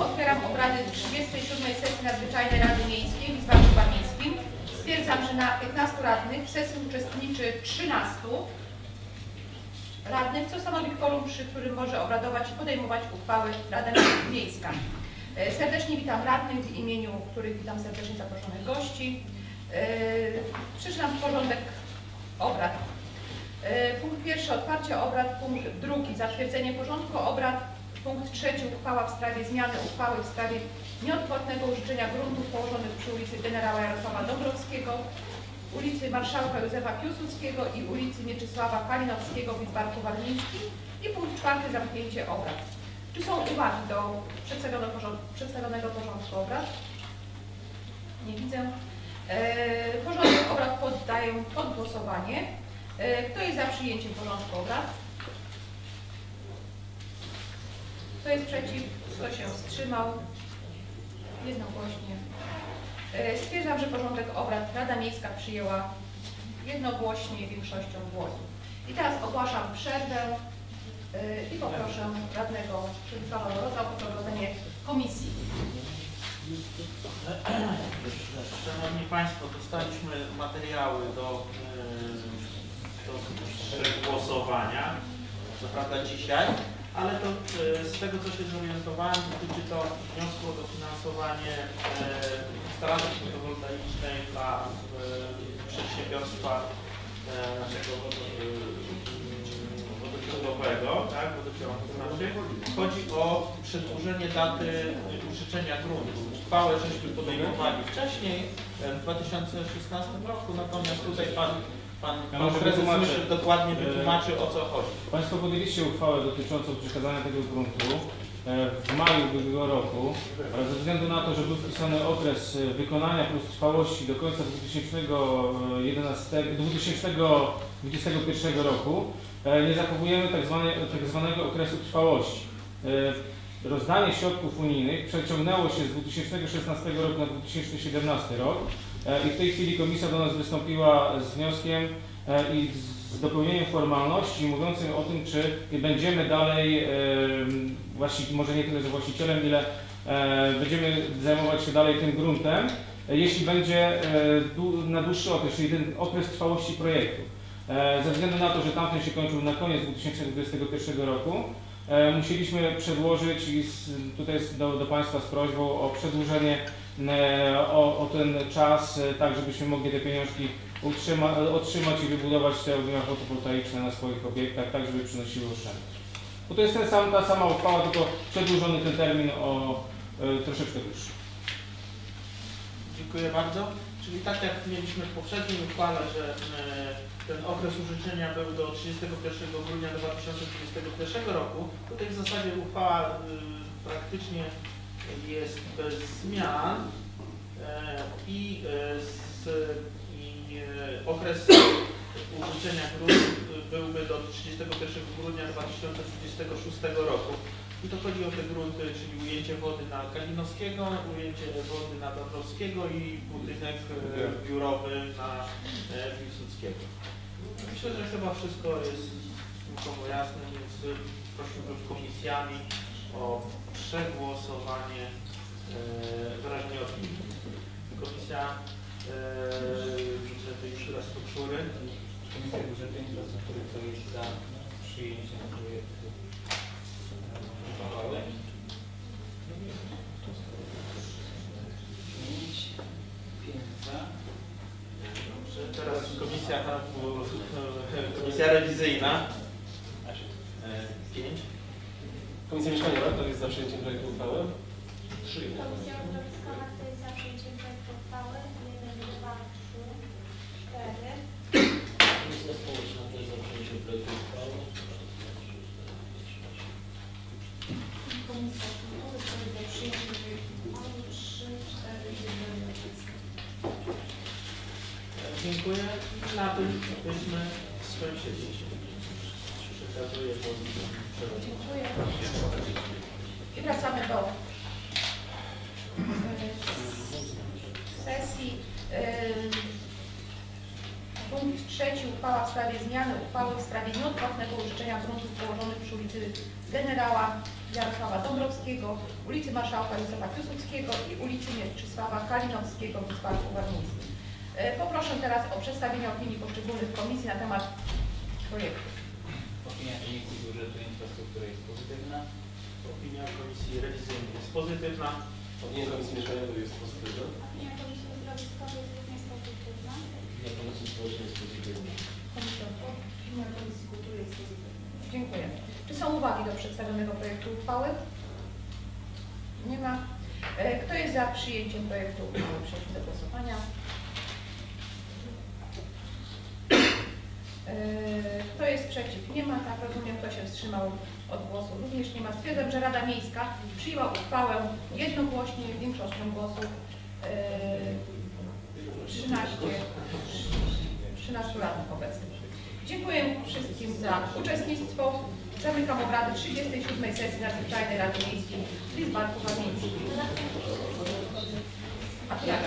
Otwieram obrady 37 sesji nadzwyczajnej Rady Miejskiej w Zwarciu Miejskim. Stwierdzam, że na 15 radnych w sesji uczestniczy 13 radnych, co stanowi kworum, przy którym może obradować i podejmować uchwały Rada Miejska. E, Serdecznie witam radnych w imieniu których witam serdecznie zaproszonych gości. E, Przeczytam porządek obrad. E, Punkt pierwszy otwarcie obrad, punkt drugi zatwierdzenie porządku obrad, punkt trzeci uchwała w sprawie zmiany uchwały w sprawie nieodpłatnego użyczenia gruntów położonych przy ulicy Generała Jarosława Dąbrowskiego, ulicy Marszałka Józefa Piłsudskiego i ulicy Mieczysława Kalinowskiego w Lidzbarku Warmińskim i punkt czwarty zamknięcie obrad. Czy są uwagi do przedstawionego porządku, przedstawionego porządku obrad? Nie widzę. E, porządek obrad poddaję pod głosowanie. E, Kto jest za przyjęciem porządku obrad? Kto jest przeciw? Kto się wstrzymał? Jednogłośnie. E, Stwierdzam, że porządek obrad Rada Miejska przyjęła jednogłośnie większością głosów. I teraz ogłaszam przerwę e, i poproszę radnego Przemysława Moroza o poprowadzenie komisji. Szanowni Państwo, dostaliśmy materiały do, e, do głosowania, co prawda dzisiaj, ale to e, z tego co się zorientowałem, dotyczy to wniosku o dofinansowanie e, instalacji fotowoltaicznej dla e, przedsiębiorstwa e, naszego wodo- e, wodociągowego, tak, wodociągu to znaczy. Chodzi o przedłużenie daty użyczenia gruntu. Uchwałę żeśmy podejmowali wcześniej, e, w 2016 roku, natomiast tutaj pan, pan, pan prezes dokładnie E, wytłumaczy o co chodzi. Państwo podjęliście uchwałę dotyczącą przekazania tego gruntu e, w maju ubiegłego roku, ale ze względu na to, że był wpisany okres e, wykonania plus trwałości do końca 2011, 2021 roku, e, nie zachowujemy tak, zwane, tak zwanego okresu trwałości. E, Rozdanie środków unijnych przeciągnęło się z 2016 roku na 2017 rok e, i w tej chwili komisja do nas wystąpiła z wnioskiem e, i z dopełnieniem formalności mówiącym o tym, czy będziemy dalej, e, właści, może nie tyle, że właścicielem, ile będziemy zajmować się dalej tym gruntem, jeśli będzie na dłuższy okres, czyli ten okres trwałości projektu. Ze względu na to, że tamten się kończył na koniec 2021 roku, musieliśmy przedłożyć i tutaj jest do, do Państwa z prośbą o przedłużenie e, o, o ten czas, e, tak żebyśmy mogli te pieniążki utrzyma, otrzymać i wybudować te ogniwa fotowoltaiczne na swoich obiektach, tak żeby przynosiły oszczędność. Bo to jest ten sam, ta sama uchwała, tylko przedłużony ten termin o e, troszeczkę dłuższy. Dziękuję bardzo. Czyli tak jak mieliśmy w poprzedniej uchwale, że e, ten okres użyczenia był do 31 grudnia 2021 roku, tutaj w zasadzie uchwała e, praktycznie jest bez zmian e, i, e, z, i e, okres użyczenia gruntu byłby do 31 grudnia 2026 roku. I to chodzi o te grunty, czyli ujęcie wody na Kalinowskiego, ujęcie wody na Dąbrowskiego i budynek biurowy na Piłsudskiego. Myślę, że chyba wszystko jest stosunkowo jasne, więc e, prosiłbym komisjami o przegłosowanie, e, opinii. Komisja e, Budżetu i Infrastruktury. Komisja Budżetu i Infrastruktury kto jest za przyjęciem projektu uchwały? Pięć, pięć za. Dobrze, teraz komisja, komisja rewizyjna. E, Pięć. Komisja Mieszkaniowa, kto jest za przyjęciem projektu uchwały? Trzy. Komisja Środowiskowa, kto jest za przyjęciem projektu uchwały? 1, 2, 3, 4. Komisja Społeczna też za przyjęciem projektu uchwały. Komisja Kultury, kto jest za przyjęciem projektu uchwały? 3, 4, 1. Dziękuję. Na tym byśmy skończyli. Przekazuję przewodniczącemu. Dziękuję. I wracamy do e, sesji. E, Punkt trzeci uchwała w sprawie zmiany uchwały w sprawie nieodpłatnego użyczenia gruntów położonych przy ulicy Generała Jarosława Dąbrowskiego, ulicy Marszałka Józefa Piłsudskiego i ulicy Mieczysława Kalinowskiego w Wysparku Warmińskim. E, Poproszę teraz o przedstawienie opinii poszczególnych komisji na temat projektu. Opinia Komisji Budżetu i Infrastruktury jest pozytywna. Opinia Komisji Rewizyjnej jest pozytywna. Opinia Komisji Mieszkaniowej jest pozytywna. Opinia Komisji Zdrowia jest również pozytywna. Opinia Komisji Społecznej jest pozytywna. Komisja Opinia Komisji Kultury jest pozytywna. Dziękuję. Czy są uwagi do przedstawionego projektu uchwały? Nie ma. E, Kto jest za przyjęciem projektu uchwały? Przejdźmy do głosowania jest przeciw? Nie ma. Tak rozumiem, kto się wstrzymał od głosu? Również nie ma. Stwierdzam, że Rada Miejska przyjęła uchwałę jednogłośnie większością głosów yy, 13, 13 radnych obecnych. Dziękuję wszystkim za uczestnictwo. Zamykam obrady 37 sesji Nadzwyczajnej Rady Miejskiej w Lizbarku Warmińskim. A tak.